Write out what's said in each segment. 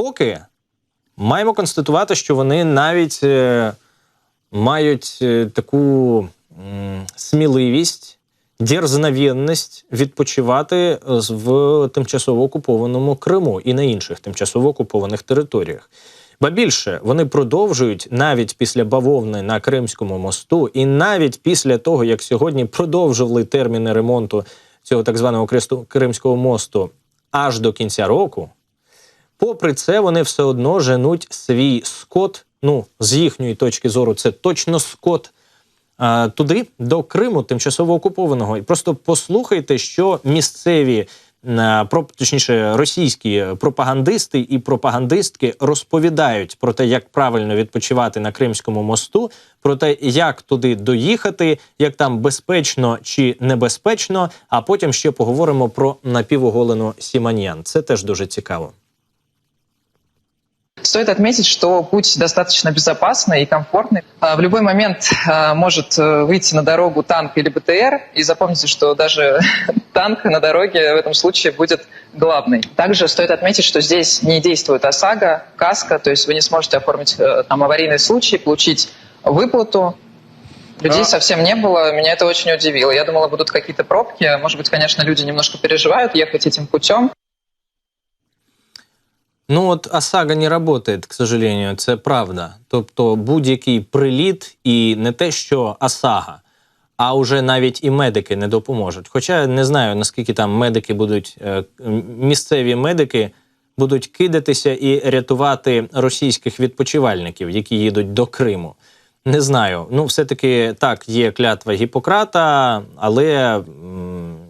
поки маємо констатувати, що вони навіть е, мають е, таку сміливість, дерзновенність відпочивати в тимчасово окупованому Криму і на інших тимчасово окупованих територіях. Ба більше вони продовжують навіть після бавовни на Кримському мосту, і навіть після того, як сьогодні продовжували терміни ремонту цього так званого Кримського мосту аж до кінця року. Попри це, вони все одно женуть свій скот. Ну, з їхньої точки зору, це точно скот туди, до Криму, тимчасово окупованого. І просто послухайте, що місцеві, про, точніше, російські пропагандисти і пропагандистки розповідають про те, як правильно відпочивати на Кримському мосту, про те, як туди доїхати, як там безпечно чи небезпечно. А потім ще поговоримо про напівоголену Сіманіян. Це теж дуже цікаво. Стоит отметить, что путь достаточно безопасный и комфортный. А, В любой момент а, может э, выйти на дорогу танк или БТР. И запомните, что даже танк на дороге в этом случае будет главный. Также стоит отметить, что здесь не действует ОСАГО, КАСКО, то есть вы не сможете оформить э, там аварийный случай, получить выплату. Людей А. совсем не было, меня это очень удивило. Я думала, будут какие-то пробки. Может быть, конечно, люди немножко переживают ехать этим путем. Ну от ОСАГО не работает, к сожалению, це правда. Тобто будь-який приліт і не те, що ОСАГО, а вже навіть і медики не допоможуть. Хоча не знаю, наскільки там медики будуть, е, місцеві медики будуть кидатися і рятувати російських відпочивальників, які їдуть до Криму. Не знаю. Ну, все-таки так, є клятва Гіппократа, але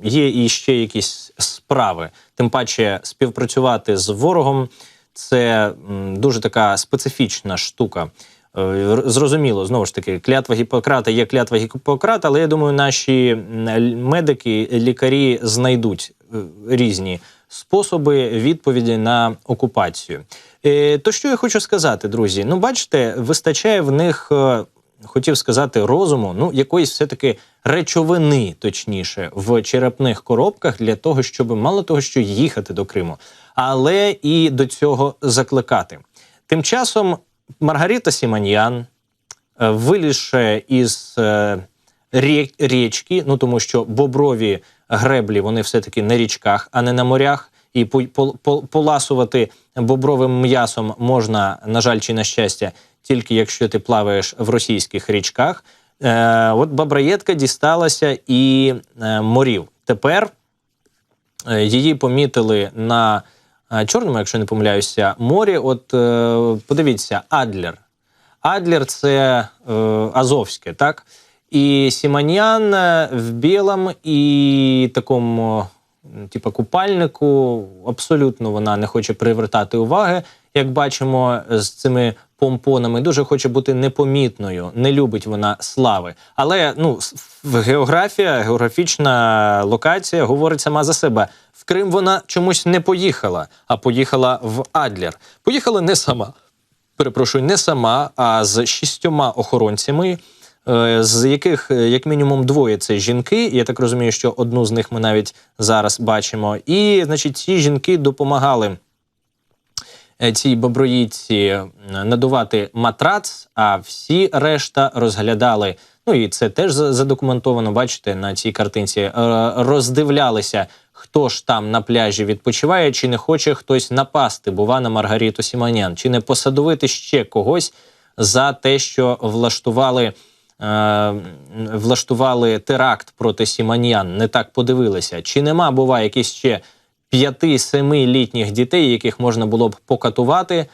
є і ще якісь справи. Тим паче співпрацювати з ворогом це дуже така специфічна штука. Е, Зрозуміло, знову ж таки, клятва Гіппократа є клятва Гіппократа, але я думаю, наші медики, лікарі знайдуть е, різні способи відповіді на окупацію. Е, То що я хочу сказати, друзі? Ну, бачите, вистачає в них, хотів сказати, розуму, ну, якоїсь все-таки речовини, точніше, в черепних коробках для того, щоб мало того, що їхати до Криму, але і до цього закликати. Тим часом Маргарита Сіманьян, е, із е, річки, ну тому що боброві греблі вони все-таки на річках, а не на морях. І по- по- по- поласувати бобровим м'ясом можна, на жаль, чи на щастя, тільки якщо ти плаваєш в російських річках. Е, от бабраєтка дісталася і е, морів. Тепер е, її помітили на е, чорному, якщо не помиляюся, морі. От е, подивіться, Адлер. Адлер це е, Азовське, так? І Сіманян е, в білому і такому, типу, купальнику. Абсолютно вона не хоче привертати уваги, як бачимо, з цими помпонами. Дуже хоче бути непомітною. Не любить вона слави. Але ну, географія, географічна локація говорить сама за себе. В Крим вона чомусь не поїхала, а поїхала в Адлер. Поїхала не сама перепрошую, не сама, а з шістьома охоронцями, е, з яких е, як мінімум двоє це жінки. Я так розумію, що одну з них ми навіть зараз бачимо. І, значить, ці жінки допомагали цій боброїдці е, надувати матрац, а всі решта розглядали. Ну і це теж за- задокументовано. Бачите, на цій картинці е, роздивлялися, хто ж там на пляжі відпочиває, чи не хоче хтось напасти, бува на Маргариту Сіманян, чи не посадовити ще когось за те, що влаштували. е, Влаштували теракт проти Сіманян, не так подивилися. Чи нема, буває, якісь ще п'яти-семи літніх дітей, яких можна було б покатувати,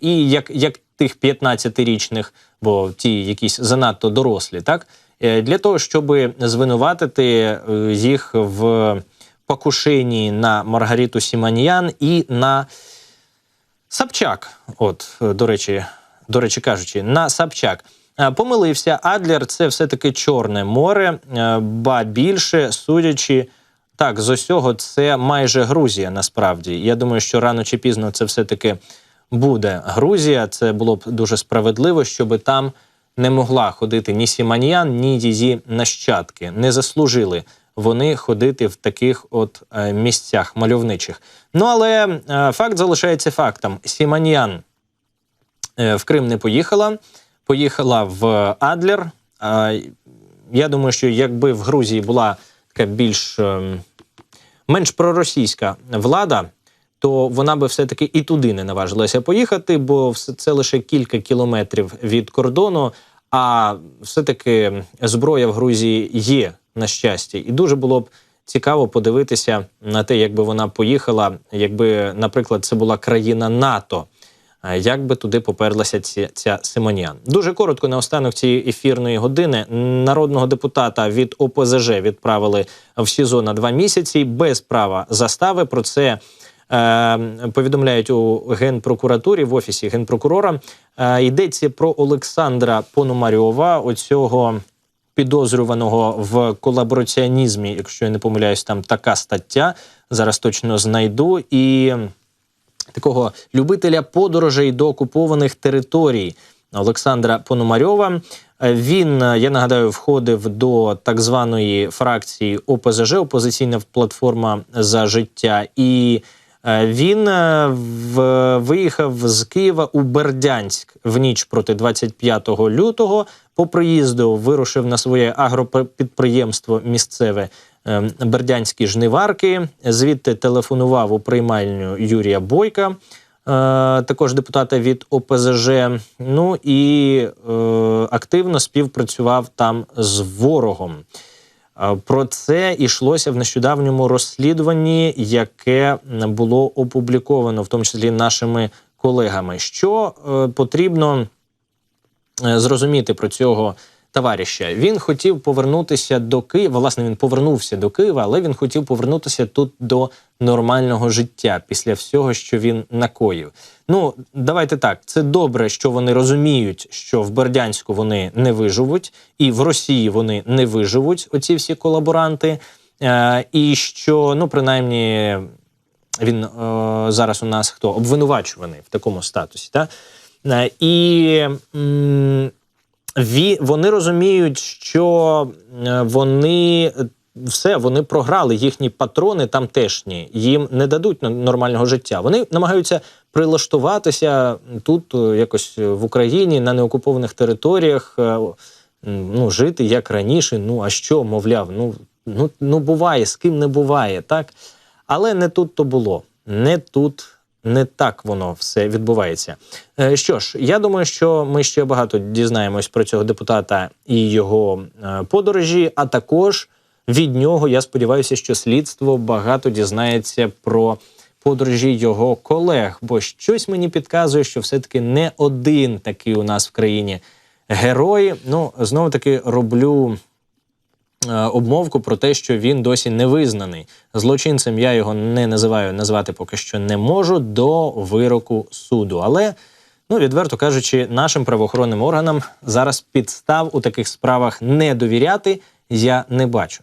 і як, як тих 15-річних, бо ті якісь занадто дорослі, так Е, для того, щоб звинуватити е, їх в покушенні на Маргариту Сіманіян і на Сапчак. От, е, до речі, до речі кажучи, на Сапчак. Помилився, Адлер це все-таки Чорне море, ба більше, судячи так, з усього, це майже Грузія насправді. Я думаю, що рано чи пізно це все-таки буде Грузія. Це було б дуже справедливо, щоб там не могла ходити ні Сіманіян, ні її нащадки. Не заслужили вони ходити в таких от е, місцях мальовничих. Ну але е, факт залишається фактом. Сіманьян е, в Крим не поїхала, поїхала в Адлер. Я думаю, що якби в Грузії була така більш ем, менш проросійська влада, то вона би все-таки і туди не наважилася поїхати, бо все- це лише кілька кілометрів від кордону. А все-таки зброя в Грузії є на щастя, і дуже було б цікаво подивитися на те, якби вона поїхала, якби, наприклад, це була країна НАТО. Як би туди поперлася ця, ця Симоніан? Дуже коротко наостанок цієї ефірної години народного депутата від ОПЗЖ відправили в СІЗО на два місяці без права застави. Про це е, повідомляють у генпрокуратурі в офісі генпрокурора. Е, йдеться про Олександра Пономарьова, оцього підозрюваного в колабораціонізмі, якщо я не помиляюсь, там така стаття. Зараз точно знайду і такого любителя подорожей до окупованих територій Олександра Пономарьова. Е, Він, е, я нагадаю, входив до так званої фракції ОПЗЖ опозиційна платформа за життя, і е, він в, виїхав з Києва у Бердянськ в ніч проти 25 лютого. По приїзду вирушив на своє агропідприємство місцеве Бердянські жниварки. Звідти телефонував у приймальню Юрія Бойка, е, також депутата від ОПЗЖ. Ну і е, активно співпрацював там з ворогом. Е, Про це йшлося в нещодавньому розслідуванні, яке було опубліковано, в тому числі нашими колегами. Що потрібно зрозуміти про цього товариша? Він хотів повернутися до Києва. Власне, він повернувся до Києва, але він хотів повернутися тут до нормального життя після всього, що він накоїв. Ну, давайте так. Це добре, що вони розуміють, що в Бердянську вони не виживуть, і в Росії вони не виживуть. Оці всі колаборанти. Е, і що, ну, принаймні, він е, зараз у нас хто обвинувачуваний в такому статусі. Та? Е, і м, ві, вони розуміють, що е, вони все, вони програли їхні патрони тамтешні, їм не дадуть нормального життя. Вони намагаються прилаштуватися тут, е, якось в Україні, на неокупованих територіях, е, ну, жити як раніше. Ну а що, мовляв, ну, ну, ну буває, з ким не буває, так? Але не тут то було. Не тут, не так воно все відбувається. Е, Що ж, я думаю, що ми ще багато дізнаємось про цього депутата і його е, подорожі, а також від нього я сподіваюся, що слідство багато дізнається про подорожі його колег, бо щось мені підказує, що все-таки не один такий у нас в країні герой. Ну, знову таки роблю обмовку про те, що він досі не визнаний. Злочинцем я його не називаю, назвати поки що не можу до вироку суду. Але, ну, відверто кажучи, нашим правоохоронним органам зараз підстав у таких справах не довіряти я не бачу.